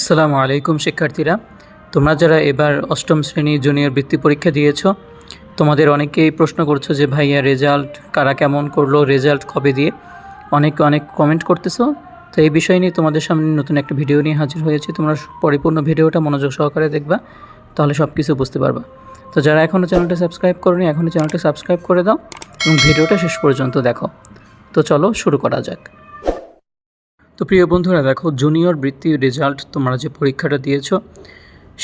আসসালামু আলাইকুম, শিক্ষার্থীরা। তোমরা যারা এবার অষ্টম শ্রেণি জুনিয়র বৃত্তি পরীক্ষা দিয়েছ, তোমাদের অনেকেই প্রশ্ন করছ যে, ভাইয়া, রেজাল্ট কারা কেমন করল, রেজাল্ট কবে দিয়ে? অনেকে অনেক কমেন্ট করতেছো। তো এই বিষয় নিয়ে তোমাদের সামনে নতুন একটা ভিডিও নিয়ে হাজির হয়েছি। তোমরা পরিপূর্ণ ভিডিওটা মনোযোগ সহকারে দেখবা, তাহলে সব কিছু বুঝতে পারবা। তো যারা এখনও চ্যানেলটা সাবস্ক্রাইব করনি এখনও চ্যানেলটা সাবস্ক্রাইব করে দাও এবং ভিডিওটা শেষ পর্যন্ত দেখো। তো চলো শুরু করা যাক। তো প্রিয় বন্ধুরা, দেখো জুনিয়র বৃত্তি রেজাল্ট তোমরা যে পরীক্ষাটা দিয়েছ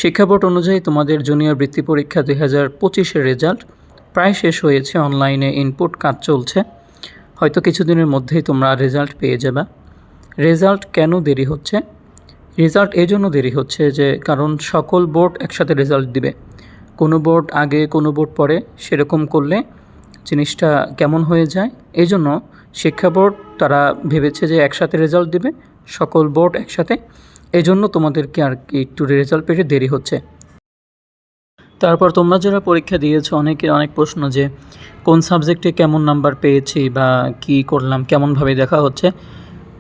শিক্ষা বোর্ড অনুযায়ী তোমাদের জুনিয়র বৃত্তি পরীক্ষা দুই হাজার পঁচিশের রেজাল্ট প্রায় শেষ হয়েছে অনলাইনে ইনপুট কাজ চলছে। হয়তো কিছুদিনের মধ্যেই তোমরা রেজাল্ট পেয়ে যাবে। রেজাল্ট কেন দেরি হচ্ছে? রেজাল্ট এই জন্য দেরি হচ্ছে যে, কারণ সকল বোর্ড একসাথে রেজাল্ট দিবে। কোনো বোর্ড আগে, কোনো বোর্ড পরে, সেরকম করলে জিনিসটা কেমন হয়ে যায়? এই জন্য শিক্ষা বোর্ড, তারা ভেবেছে যে একসাথে রেজাল্ট দেবে, সকল বোর্ড একসাথে। এই জন্য তোমাদেরকে আর কি একটু রেজাল্ট পেতে দেরি হচ্ছে। তারপর তোমরা যারা পরীক্ষা দিয়েছ, অনেকের অনেক প্রশ্ন যে, কোন সাবজেক্টে কেমন নাম্বার পেয়েছি বা কি করলাম, কেমনভাবে দেখা হচ্ছে?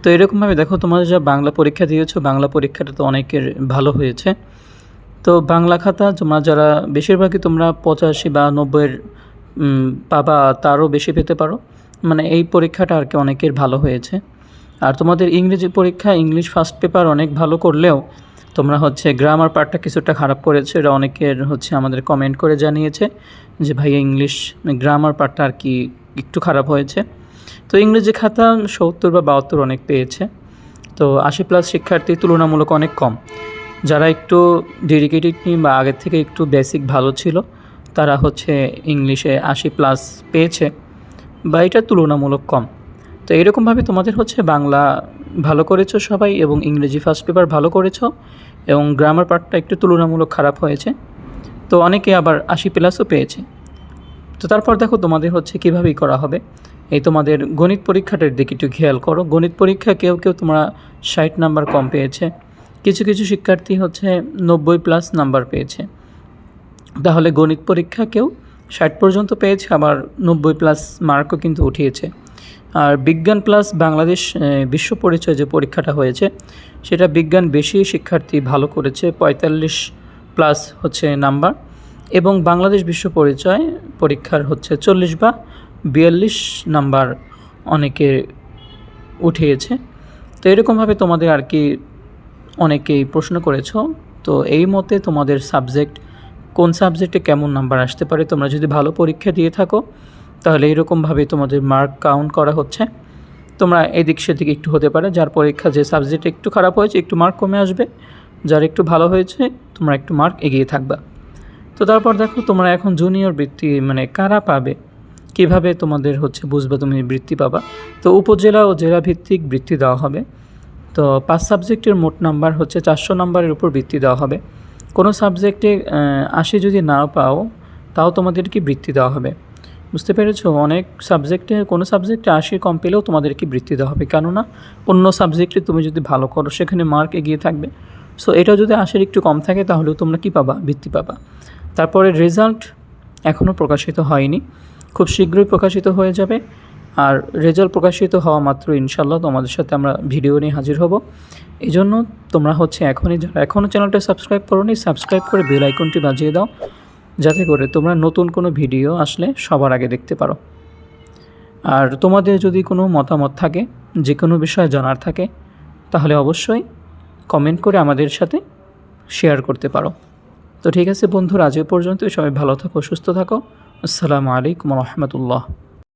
তো এরকমভাবে দেখো তোমাদের যা বাংলা পরীক্ষা দিয়েছ, বাংলা পরীক্ষাটা তো অনেকের ভালো হয়েছে। তো বাংলা খাতা তোমরা যারা, বেশিরভাগই তোমরা পঁচাশি বা নব্বইয়ের পাবা, তারও বেশি পেতে পারো। মানে এই পরীক্ষাটা আর কি অনেকের ভালো হয়েছে। আর তোমাদের ইংরেজি পরীক্ষা, ইংলিশ ফার্স্ট পেপার অনেক ভালো করলেও তোমরা হচ্ছে গ্রামার পার্টটা কিছুটা খারাপ করেছে, এটা অনেকের হচ্ছে আমাদের কমেন্ট করে জানিয়েছে যে ভাইয়া ইংলিশ গ্রামার পার্টটা আর কি একটু খারাপ হয়েছে। তো ইংরেজি খাতা সত্তর বা বাহাত্তর অনেক পেয়েছে। তো আশি প্লাস শিক্ষার্থী তুলনামূলক অনেক কম। যারা একটু ডেডিকেটেড টিম বা আগের থেকে একটু বেসিক ভালো ছিল, তারা হচ্ছে ইংলিশে আশি প্লাস পেয়েছে। বা এটা তুলনামূলক কম। তো এরকমভাবে তোমাদের হচ্ছে বাংলা ভালো করেছ সবাই এবং ইংরেজি ফার্স্ট পেপার ভালো করেছ এবং গ্রামার পার্টটা একটু তুলনামূলক খারাপ হয়েছে। তো অনেকে আবার আশি প্লাসও পেয়েছে। তো তারপর দেখো তোমাদের হচ্ছে কীভাবেই করা হবে। এই তোমাদের গণিত পরীক্ষাটার দিকে একটু খেয়াল করো। গণিত পরীক্ষা কেউ কেউ তোমরা ষাট নাম্বার কম পেয়েছে। কিছু কিছু শিক্ষার্থী হচ্ছে নব্বই প্লাস নাম্বার পেয়েছে। তাহলে গণিত পরীক্ষা কেউ ষাট পর্যন্ত পেয়েছে, আবার নব্বই প্লাস মার্কও কিন্তু উঠিয়েছে। আর বিজ্ঞান প্লাস বাংলাদেশ বিশ্ব পরিচয় যে পরীক্ষাটা হয়েছে, সেটা বিজ্ঞান বেশি শিক্ষার্থী ভালো করেছে, পঁয়তাল্লিশ প্লাস হচ্ছে নাম্বার এবং বাংলাদেশ বিশ্ব পরিচয় পরীক্ষার হচ্ছে চল্লিশ বা বিয়াল্লিশ নাম্বার অনেকে উঠিয়েছে। তো এরকমভাবে তোমাদের আর কি অনেকেই প্রশ্ন করেছ। তো এই মতে তোমাদের সাবজেক্ট কোন সাবজেক্টে কেমন নাম্বার আসতে পারে তোমরা যদি ভালো পরীক্ষা দিয়ে থাকো, তাহলে এরকমভাবে তোমাদের মার্ক কাউন্ট করা হচ্ছে। তোমরা এদিক সেদিক একটু হতে পারে, যার পরীক্ষা যে সাবজেক্টে একটু খারাপ হয়েছে, একটু মার্ক কমে আসবে। যার একটু ভালো হয়েছে, তোমরা একটু মার্ক এগিয়ে থাকবা। তো তারপর দেখো, তোমরা এখন জুনিয়র বৃত্তি মানে কারা পাবে? কীভাবে তোমাদের হচ্ছে বুঝবে তুমি বৃত্তি পাবা? তো উপজেলা ও জেলা ভিত্তিক বৃত্তি দেওয়া হবে। তো পাঁচ সাবজেক্টের মোট নাম্বার হচ্ছে চারশো নাম্বারের উপর বৃত্তি দেওয়া হবে। কোনো সাবজেক্টে আশি যদি না পাও, তাও তোমাদেরকে বৃত্তি দেওয়া হবে। বুঝতে পেরেছ? অনেক সাবজেক্টে কোনো সাবজেক্টে আশি কম পেলেও তোমাদেরকে বৃত্তি দেওয়া হবে। কেননা, অন্য সাবজেক্টে তুমি যদি ভালো করো, সেখানে মার্ক এগিয়ে থাকবে। সো এটা যদি আশির একটু কম থাকে, তাহলেও তোমরা কি পাবা? বৃত্তি পাবা। তারপরে রেজাল্ট এখনও প্রকাশিত হয়নি। খুব শীঘ্রই প্রকাশিত হয়ে যাবে। আর রেজাল্ট প্রকাশিত হওয়া মাত্র ইনশাল্লাহ তোমাদের সাথে আমরা ভিডিও নিয়ে হাজির হব। এই জন্য তোমরা হচ্ছে এখনই যারা এখনও চ্যানেলটা সাবস্ক্রাইব করোনি সাবস্ক্রাইব করে বেল আইকনটি বাজিয়ে দাও। যাতে করে তোমরা নতুন কোনো ভিডিও আসলে সবার আগে দেখতে পারো। আর তোমাদের যদি কোনো মতামত থাকে, যে কোনো বিষয়ে জানার থাকে, তাহলে অবশ্যই কমেন্ট করে আমাদের সাথে শেয়ার করতে পারো। তো ঠিক আছে বন্ধুরা, আজ পর্যন্ত সবাই ভালো থাকো, সুস্থ থাকো। আসসালামু আলাইকুম রহমতুল্লাহ।